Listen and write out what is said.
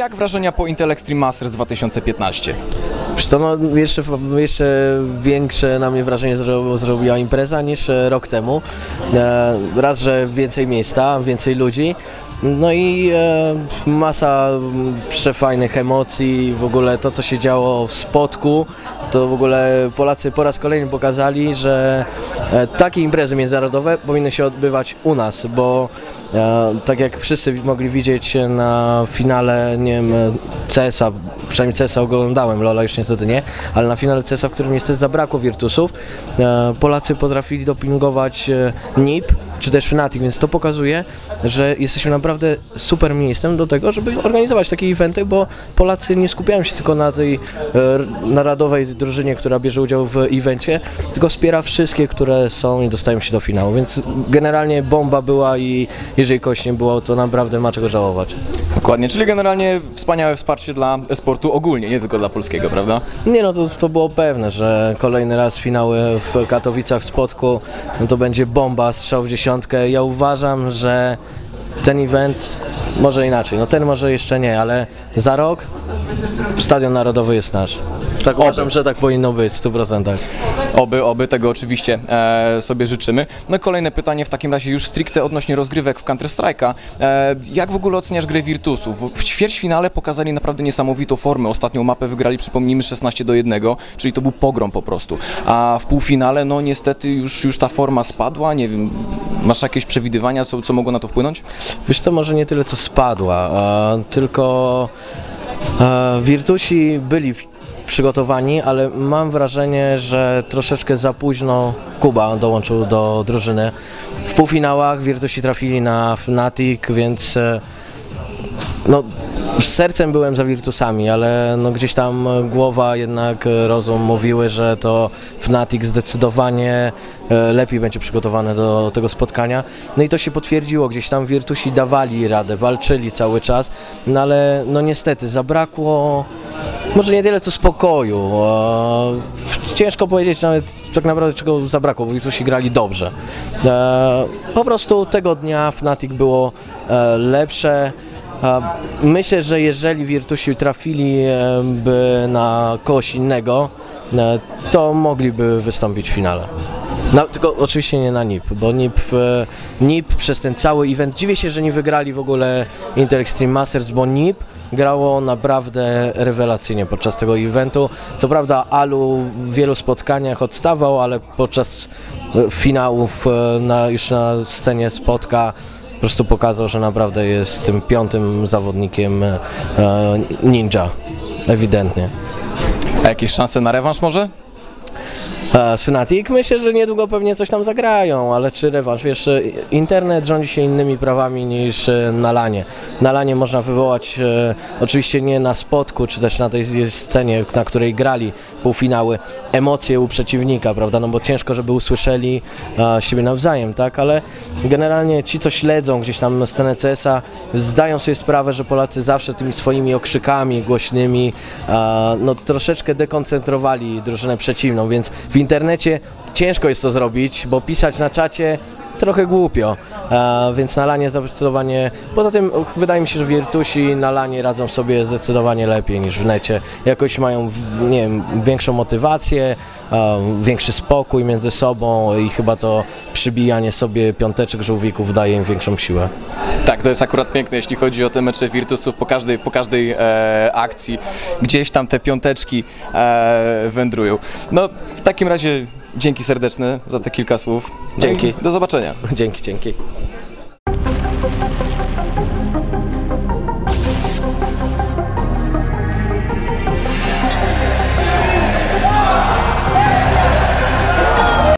jak wrażenia po Intel Extreme Masters 2015? Wiesz co, no, jeszcze, jeszcze większe na mnie wrażenie zro, zrobiła impreza niż e, rok temu. E, raz, że więcej miejsca, więcej ludzi. No i e, masa m, przefajnych emocji, w ogóle to co się działo w spotku, to w ogóle Polacy po raz kolejny pokazali, że takie imprezy międzynarodowe powinny się odbywać u nas, bo e, tak jak wszyscy mogli widzieć na finale, nie wiem, CS-a, przynajmniej CS-a oglądałem, Lola już niestety nie, ale na finale CS-a, w którym niestety zabrakło Virtusów, e, Polacy potrafili dopingować e, NIP, czy też Fnatic, więc to pokazuje, że jesteśmy naprawdę super miejscem do tego, żeby organizować takie eventy, bo Polacy nie skupiają się tylko na tej e, narodowej drużynie, która bierze udział w evencie, tylko wspiera wszystkie, które są i dostają się do finału, więc generalnie bomba była i jeżeli kogoś nie było, to naprawdę ma czego żałować. Dokładnie, czyli generalnie wspaniałe wsparcie dla sportu ogólnie, nie tylko dla polskiego, prawda? Nie no, to, to było pewne, że kolejny raz finały w Katowicach w Spodku, no to będzie bomba, strzał w dziesiątkę. Ja uważam, że ten event, może inaczej, no ten może jeszcze nie, ale za rok Stadion Narodowy jest nasz. Tak uważam, że tak powinno być, w 100%. Oby, oby, tego oczywiście e, sobie życzymy. No i kolejne pytanie w takim razie już stricte odnośnie rozgrywek w Counter-Strike'a. E, jak w ogóle oceniasz grę Virtusów? W ćwierćfinale pokazali naprawdę niesamowitą formę. Ostatnią mapę wygrali, przypomnijmy, 16 do 1, czyli to był pogrom po prostu. A w półfinale, no niestety już, już ta forma spadła, nie wiem, masz jakieś przewidywania, co, co mogło na to wpłynąć? Wiesz co, może nie tyle co spadła, a tylko e, Virtusi byli przygotowani, ale mam wrażenie, że troszeczkę za późno Kuba dołączył do drużyny. W półfinałach Virtusi trafili na Fnatic, więc e, no, sercem byłem za Virtusami, ale no, gdzieś tam głowa, jednak e, rozum mówiły, że to Fnatic zdecydowanie e, lepiej będzie przygotowany do tego spotkania. No i to się potwierdziło, gdzieś tam Virtusi dawali radę, walczyli cały czas, no ale no niestety zabrakło może nie tyle co spokoju. Ciężko powiedzieć nawet tak naprawdę czego zabrakło, bo Virtusi grali dobrze. E, po prostu tego dnia Fnatic było lepsze. Myślę, że jeżeli Virtusi trafiliby na kogoś innego, e, to mogliby wystąpić w finale. No, tylko oczywiście nie na NIP, bo NIP, NIP przez ten cały event, dziwię się, że nie wygrali w ogóle Intel Extreme Masters, bo NIP grało naprawdę rewelacyjnie podczas tego eventu. Co prawda Alu w wielu spotkaniach odstawał, ale podczas finałów e, na, już na scenie spotka po prostu pokazał, że naprawdę jest tym piątym zawodnikiem e, ninja, ewidentnie. A jakieś szanse na rewanż może? E, Fnatic myślę, że niedługo pewnie coś tam zagrają, ale czy rewanż? Wiesz, e, internet rządzi się innymi prawami niż e, na lanie. Na lanie można wywołać, oczywiście nie na spotku, czy też na tej scenie, na której grali półfinały, emocje u przeciwnika, prawda? No bo ciężko, żeby usłyszeli siebie nawzajem, tak? Ale generalnie ci, co śledzą gdzieś tam scenę CS-a, zdają sobie sprawę, że Polacy zawsze tymi swoimi okrzykami głośnymi, no troszeczkę dekoncentrowali drużynę przeciwną, więc w internecie ciężko jest to zrobić, bo pisać na czacie trochę głupio, więc na lanie zdecydowanie, poza tym wydaje mi się, że Virtusi na lanie radzą sobie zdecydowanie lepiej niż w necie, jakoś mają, nie wiem, większą motywację, większy spokój między sobą i chyba to przybijanie sobie piąteczek żółwików daje im większą siłę. Tak, to jest akurat piękne, jeśli chodzi o te mecze Virtusów po każdej, po każdej e, akcji. Gdzieś tam te piąteczki e, wędrują. No, w takim razie dzięki serdeczne za te kilka słów. No Dzięki. Do zobaczenia. Dzięki, dzięki.